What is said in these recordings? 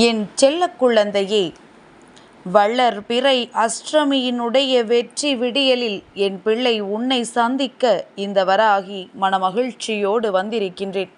என் செல்ல குழந்தையே வள்ளர் பிறை அஷ்டமியினுடைய வெற்றி விடியலில் என் பிள்ளை உன்னை சந்திக்க இந்த வராகி மனமகிழ்ச்சியோடு வந்திருக்கின்றேன்.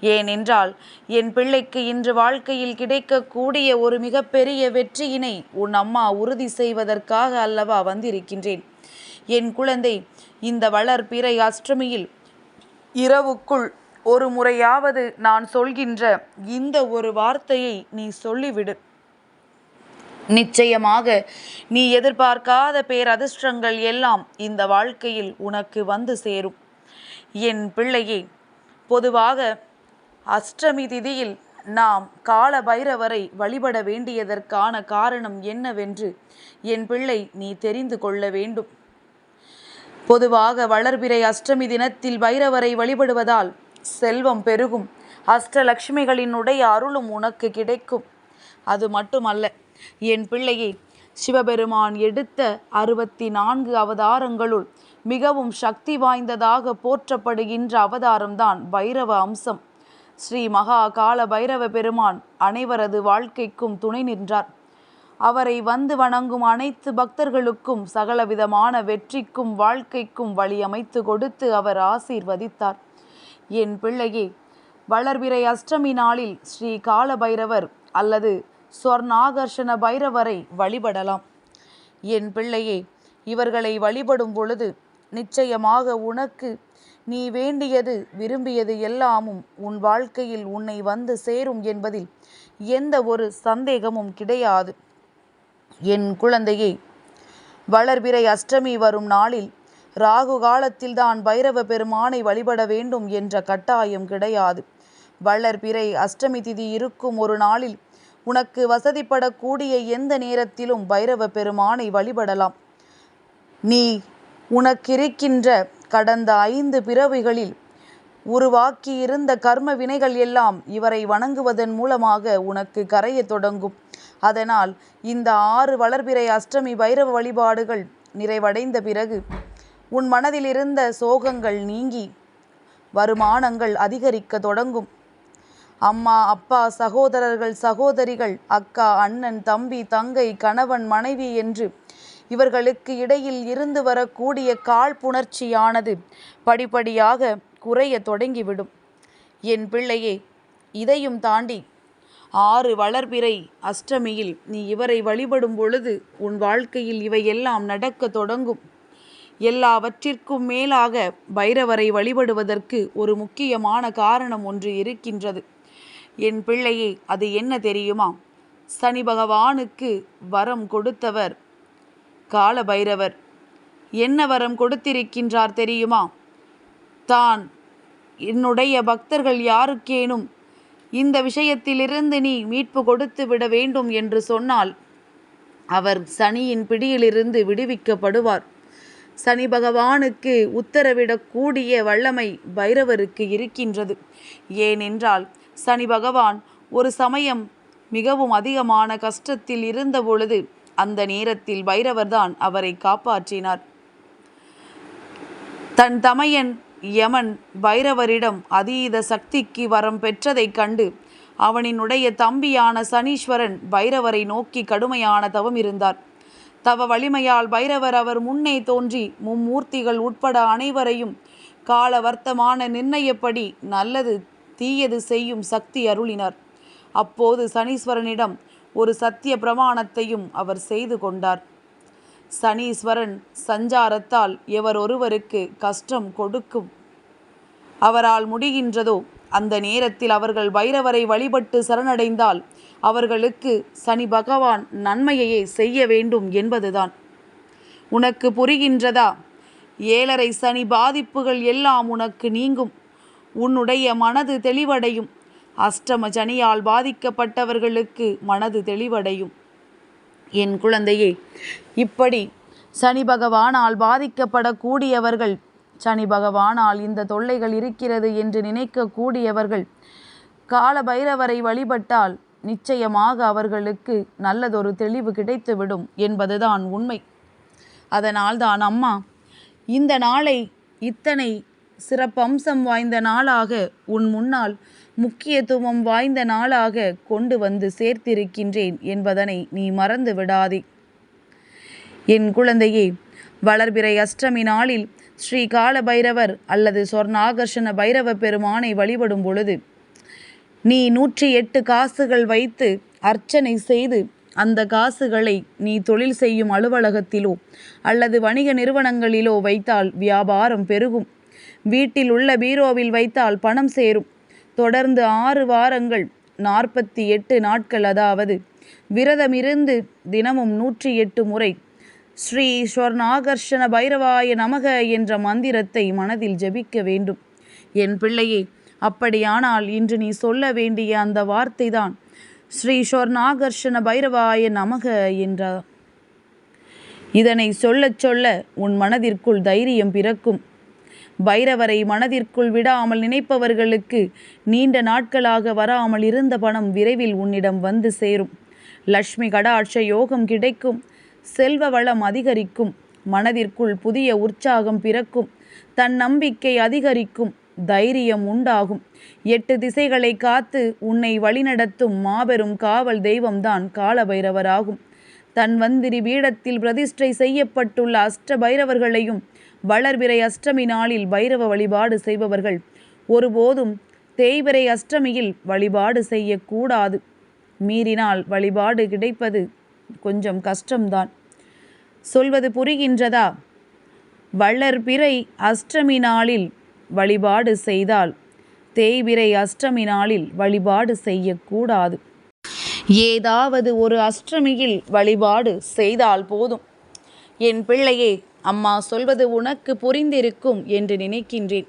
ஏனென்றால் என் பிள்ளைக்கு இன்று வாழ்க்கையில் கிடைக்கக்கூடிய ஒரு மிகப்பெரிய வெற்றியினை உன் அம்மா உறுதி செய்வதற்காக அல்லவா வந்திருக்கின்றேன். என் குழந்தை இந்த வளர் பிறை அஷ்டமியில் இரவுக்குள் ஒரு முறையாவது நான் சொல்கின்ற இந்த ஒரு வார்த்தையை நீ சொல்லிவிடு. நிச்சயமாக நீ எதிர்பார்க்காத பேரதிர்ஷ்டங்கள் எல்லாம் இந்த வாழ்க்கையில் உனக்கு வந்து சேரும். என் பிள்ளையே பொதுவாக அஷ்டமி திதியில் நாம் கால பைரவரை வழிபட வேண்டியதற்கான காரணம் என்னவென்று என் பிள்ளை நீ தெரிந்து கொள்ள வேண்டும். பொதுவாக வளர்பிறை அஷ்டமி தினத்தில் பைரவரை வழிபடுவதால் செல்வம் பெருகும். அஷ்டலக்ஷ்மிகளினுடைய அருளும் உனக்கு கிடைக்கும். அது மட்டுமல்ல என் பிள்ளையை சிவபெருமான் எடுத்த அறுபத்தி நான்கு அவதாரங்களுள் மிகவும் சக்தி வாய்ந்ததாக போற்றப்படுகின்ற அவதாரம்தான் பைரவ அம்சம். ஸ்ரீ மகா கால பைரவ பெருமான் அனைவரது வாழ்க்கைக்கும் துணை நின்றார். அவரை வந்து வணங்கும் அனைத்து பக்தர்களுக்கும் சகலவிதமான வெற்றிக்கும் வாழ்க்கைக்கும் வழி அமைத்து கொடுத்து அவர் ஆசீர்வதித்தார். என் பிள்ளையே வளர்பிறை அஷ்டமி நாளில் ஸ்ரீ கால பைரவர் அல்லது சொர்ணாகர்ஷண பைரவரை வழிபடலாம். என் பிள்ளையே இவர்களை வழிபடும் பொழுது நிச்சயமாக உனக்கு நீ வேண்டியது விரும்பியது எல்லாமும் உன் வாழ்க்கையில் உன்னை வந்து சேரும் என்பதில் எந்த ஒரு சந்தேகமும் கிடையாது. என் குழந்தையே வளர்பிறை அஷ்டமி வரும் நாளில் ராகு காலத்தில்தான் பைரவ பெருமானை வழிபட வேண்டும் என்ற கட்டாயம் கிடையாது. வளர்பிறை அஷ்டமி திதி இருக்கும் ஒரு நாளில் உனக்கு வசதிப்படக்கூடிய எந்த நேரத்திலும் பைரவ பெருமானை வழிபடலாம். நீ உனக்கிருக்கின்ற கடந்த ஐந்து பிறவிகளில் உருவாக்கியிருந்த கர்ம வினைகள் எல்லாம் இவரை வணங்குவதன் மூலமாக உனக்கு கரைய தொடங்கும். அதனால் இந்த ஆறு வளர்பிறை அஷ்டமி பைரவ வழிபாடுகள் நிறைவடைந்த பிறகு உன் மனதில் இருந்த சோகங்கள் நீங்கி வருமானங்கள் அதிகரிக்க தொடங்கும். அம்மா அப்பா சகோதரர்கள் சகோதரிகள் அக்கா அண்ணன் தம்பி தங்கை கணவன் மனைவி என்று இவர்களுக்கு இடையில் இருந்து வரக்கூடிய காழ்ப்புணர்ச்சியானது படிப்படியாக குறைய தொடங்கிவிடும். என் பிள்ளையே இதையும் தாண்டி ஆறு வளர்பிறை அஷ்டமியில் நீ இவரை வழிபடும் பொழுது உன் வாழ்க்கையில் இவையெல்லாம் நடக்க தொடங்கும். எல்லாவற்றிற்கும் மேலாக பைரவரை வழிபடுவதற்கு ஒரு முக்கியமான காரணம் ஒன்று இருக்கின்றது. என் பிள்ளையே அது என்ன தெரியுமா? சனி பகவானுக்கு வரம் கொடுத்தவர் கால பைரவர். என்ன வரம் கொடுத்திருக்கின்றார் தெரியுமா? தான் என்னுடைய பக்தர்கள் யாருக்கேனும் இந்த விஷயத்திலிருந்து நீ மீட்பு கொடுத்து விட வேண்டும் என்று சொன்னால் அவர் சனியின் பிடியிலிருந்து விடுவிக்கப்படுவார். சனி பகவானுக்கு உத்தரவிடக்கூடிய வல்லமை பைரவருக்கு இருக்கின்றது. ஏனென்றால் சனி பகவான் ஒரு சமயம் மிகவும் அதிகமான கஷ்டத்தில் இருந்த பொழுது அந்த நேரத்தில் பைரவர்தான் அவரை காப்பாற்றினார். தன் தமையன் யமன் பைரவரிடம் அதீத சக்திக்கு வரம் பெற்றதைக் கண்டு அவனினுடைய தம்பியான சனீஸ்வரன் பைரவரை நோக்கி கடுமையான தவம் இருந்தார். தவ வலிமையால் பைரவர் அவர் முன்னே தோன்றி மும்மூர்த்திகள் உட்பட அனைவரையும் கால வர்த்தமான நிர்ணயப்படி நல்லது தீயது செய்யும் சக்தி அருளினார். அப்போது சனீஸ்வரனிடம் ஒரு சத்திய பிரமாணத்தையும் அவர் செய்து கொண்டார். சனீஸ்வரன் சஞ்சாரத்தால் எவர் ஒருவருக்கு கஷ்டம் கொடுக்கும் அவரால் முடிகின்றதோ அந்த நேரத்தில் அவர்கள் பைரவரை வழிபட்டு சரணடைந்தால் அவர்களுக்கு சனி பகவான் நன்மையையே செய்ய வேண்டும் என்பதுதான். உனக்கு புரிகின்றதா? ஏழரை சனி பாதிப்புகள் எல்லாம் உனக்கு நீங்கும். உன்னுடைய மனது தெளிவடையும். அஷ்டம சனியால் பாதிக்கப்பட்டவர்களுக்கு மனது தெளிவடையும். என் குழந்தையே இப்படி சனி பகவானால் பாதிக்கப்படக்கூடியவர்கள் சனி பகவானால் இந்த தொல்லைகள் இருக்கிறது என்று நினைக்கக்கூடியவர்கள் கால பைரவரை வழிபட்டால் நிச்சயமாக அவர்களுக்கு நல்லதொரு தெளிவு கிடைத்துவிடும் என்பதுதான் உண்மை. அதனால்தான் அம்மா இந்த நாளை இத்தனை சிறப்பம்சம் வாய்ந்த நாளாக உன் முன்னால் முக்கியத்துவம் வாய்ந்த நாளாக கொண்டு வந்து சேர்த்திருக்கின்றேன் என்பதனை நீ மறந்து விடாதே. என் குழந்தையே வளர்பிறை அஷ்டமி நாளில் ஸ்ரீ கால பைரவர் அல்லது சொர்ணாகர்ஷண பைரவ பெருமானை வழிபடும் பொழுது நீ நூற்றி எட்டு காசுகள் வைத்து அர்ச்சனை செய்து அந்த காசுகளை நீ தொழில் செய்யும் அலுவலகத்திலோ அல்லது வணிக நிறுவனங்களிலோ வைத்தால் வியாபாரம் பெருகும். வீட்டில் உள்ள பீரோவில் வைத்தால் பணம் சேரும். தொடர்ந்து ஆறு வாரங்கள் நாற்பத்தி எட்டு நாட்கள் அதாவது விரதமிருந்து தினமும் நூற்றி எட்டு முறை ஸ்ரீ ஸ்வர்ணாகர்ஷண பைரவாய நமக என்ற மந்திரத்தை மனதில் ஜபிக்க வேண்டும். என் பிள்ளையே அப்படியானால் இன்று நீ சொல்ல வேண்டிய அந்த வார்த்தைதான். ஸ்ரீ ஸ்வர்ணாகர்ஷண பைரவாய நமக என்றார் இதனை சொல்லச் சொல்ல உன் மனதிற்குள் தைரியம் பிறக்கும். பைரவரை மனதிற்குள் விடாமல் நினைப்பவர்களுக்கு நீண்ட நாட்களாக வராமல் இருந்த பணம் விரைவில் உன்னிடம் வந்து சேரும். லக்ஷ்மி கடாட்ச யோகம் கிடைக்கும். செல்வ வளம் அதிகரிக்கும். மனதிற்குள் புதிய உற்சாகம் பிறக்கும். தன் நம்பிக்கை அதிகரிக்கும். தைரியம் உண்டாகும். எட்டு திசைகளை காத்து உன்னை வழிநடத்தும் மாபெரும் காவல் தெய்வம்தான் காலபைரவராகும். தன் வந்திரி பீடத்தில் பிரதிஷ்டை செய்யப்பட்டுள்ள அஷ்ட பைரவர்களையும் வளர்பிறை அஷ்டமி நாளில் பைரவ வழிபாடு செய்பவர்கள் ஒருபோதும் தேய்விரை அஷ்டமியில் வழிபாடு செய்யக்கூடாது. மீறினால் வழிபாடு கிடைப்பது கொஞ்சம் கஷ்டம்தான். சொல்வது புரிகின்றதா? வளர்பிறை அஷ்டமி நாளில் வழிபாடு செய்தால் தேய்பிரை அஷ்டமி நாளில் வழிபாடு செய்யக்கூடாது. ஏதாவது ஒரு அஷ்டமியில் வழிபாடு செய்தால் போதும். என் பிள்ளையே அம்மா சொல்வது உனக்கு புரிந்திருக்கும் என்று நினைக்கின்றேன்.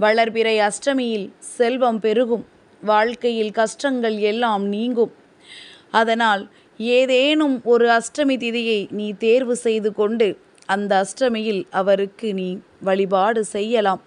வளர்பிறை அஷ்டமியில் செல்வம் பெருகும். வாழ்க்கையில் கஷ்டங்கள் எல்லாம் நீங்கும். அதனால் ஏதேனும் ஒரு அஷ்டமி திதியை நீ தேர்வு செய்து கொண்டு அந்த அஷ்டமியில் அவருக்கு நீ வழிபாடு செய்யலாம்.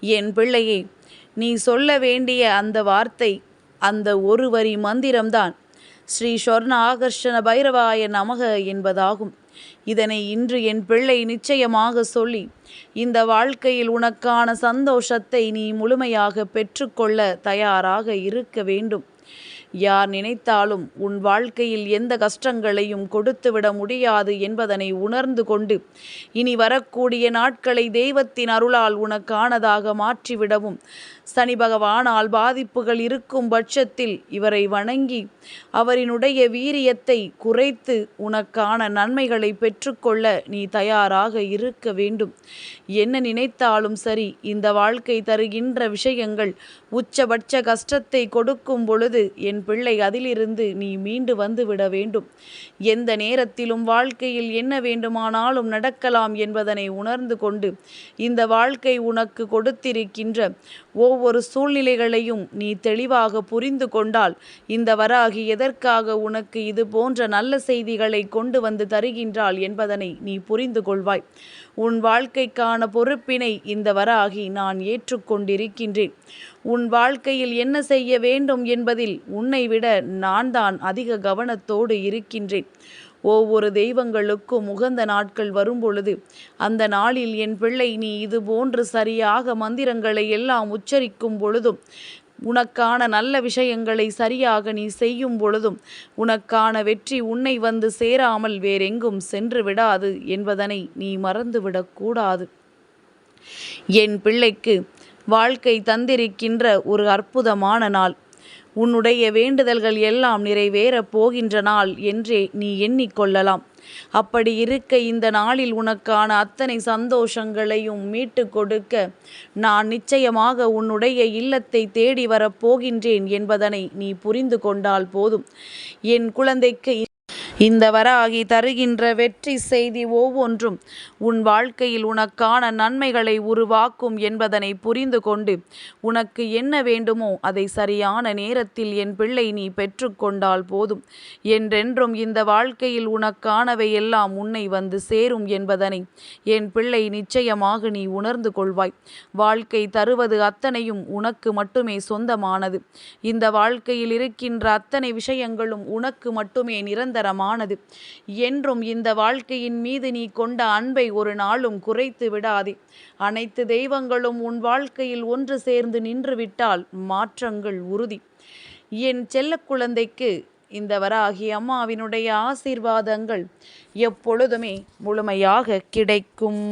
என் பிள்ளையே நீ சொல்ல வேண்டிய அந்த வார்த்தை அந்த ஒரு வரி மந்திரம்தான். ஸ்ரீ ஸ்வர்ண ஆகர்ஷண பைரவாய நமக என்பதாகும். இதனை இன்று என் பிள்ளை நிச்சயமாக சொல்லி இந்த வாழ்க்கையில் உனக்கான சந்தோஷத்தை நீ முழுமையாக பெற்றுக்கொள்ள தயாராக இருக்க வேண்டும். யார் நினைத்தாலும் உன் வாழ்க்கையில் எந்த கஷ்டங்களையும் கொடுத்துவிட முடியாது என்பதனை உணர்ந்து கொண்டு இனி வரக்கூடிய நாட்களை தெய்வத்தின் அருளால் உனக்கானதாக மாற்றிவிடவும். சனி பகவானால் பாதிப்புகள் இருக்கும் பட்சத்தில் இவரை வணங்கி அவரினுடைய வீரியத்தை குறைத்து உனக்கான நன்மைகளை பெற்றுக்கொள்ள நீ தயாராக இருக்க வேண்டும். என்ன நினைத்தாலும் சரி இந்த வாழ்க்கை தருகின்ற விஷயங்கள் உச்சபட்ச கஷ்டத்தை கொடுக்கும் பொழுது என் பிள்ளை அதிலிருந்து நீ மீண்டு வந்து விட வேண்டும். எந்த நேரத்திலும் வாழ்க்கையில் என்ன வேண்டுமானாலும் நடக்கலாம் என்பதனை உணர்ந்து கொண்டு இந்த வாழ்க்கை உனக்கு கொடுத்திருக்கின்ற ஒவ்வொரு சூழ்நிலைகளையும் நீ தெளிவாக புரிந்து கொண்டால் இந்த வராகி எதற்காக உனக்கு இது போன்ற நல்ல செய்திகளை கொண்டு வந்து தருகின்றாள் என்பதனை நீ புரிந்து கொள்வாய். உன் வாழ்க்கைக்கான பொறுப்பினை இந்த வராகி நான் ஏற்றுக்கொண்டிருக்கின்றேன். உன் வாழ்க்கையில் என்ன செய்ய வேண்டும் என்பதில் உன்னை விட நான் தான் அதிக கவனத்தோடு இருக்கின்றேன். ஒவ்வொரு தெய்வங்களுக்கும் உகந்த நாட்கள் வரும்பொழுது அந்த நாளில் என் பிள்ளை நீ இது போன்று சரியாக மந்திரங்களை எல்லாம் உச்சரிக்கும் பொழுதும் உனக்கான நல்ல விஷயங்களை சரியாக நீ செய்யும் பொழுதும் உனக்கான வெற்றி உன்னை வந்து சேராமல் வேறெங்கும் சென்று விடாது என்பதனை நீ மறந்துவிடக்கூடாது என் பிள்ளைக்கு வாழ்க்கை தந்திருக்கின்ற ஒரு அற்புதமான நாள். உன்னுடைய வேண்டுதல்கள் எல்லாம் நிறைவேறப் போகின்ற நாள் என்றே நீ எண்ணிக்கொள்ளலாம். அப்படி இருக்க இந்த நாளில் உனக்கான அத்தனை சந்தோஷங்களையும் மீட்டு கொடுக்க நான் நிச்சயமாக உன்னுடைய இல்லத்தை தேடி வரப்போகின்றேன் என்பதனை நீ புரிந்து கொண்டால் போதும். என் குழந்தைக்கு இந்த வராகி தருகின்ற வெற்றி செய்தி ஒவ்வொன்றும் உன் வாழ்க்கையில் உனக்கான நன்மைகளை உருவாக்கும் என்பதனை புரிந்து கொண்டு உனக்கு என்ன வேண்டுமோ அதை சரியான நேரத்தில் என் பிள்ளை நீ பெற்றுக்கொண்டால் போதும். என்றென்றும் இந்த வாழ்க்கையில் உனக்கானவை எல்லாம் உன்னை வந்து சேரும் என்பதனை என் பிள்ளை நிச்சயமாக நீ உணர்ந்து கொள்வாய். வாழ்க்கை தருவது அத்தனையும் உனக்கு மட்டுமே சொந்தமானது. இந்த வாழ்க்கையில் இருக்கின்ற அத்தனை விஷயங்களும் உனக்கு மட்டுமே நிரந்தரமான ஆனது. என்றும் இந்த வாழ்க்கையின் மீது நீ கொண்ட அன்பை ஒரு நாளும் குறைத்து விடாதே. அனைத்து தெய்வங்களும் உன் வாழ்க்கையில் ஒன்று சேர்ந்து நின்றுவிட்டால் மாற்றங்கள் உறுதி. என் செல்ல குழந்தைக்கு இந்த வராகி அம்மாவினுடைய ஆசீர்வாதங்கள் எப்பொழுதுமே முழுமையாக கிடைக்கும்.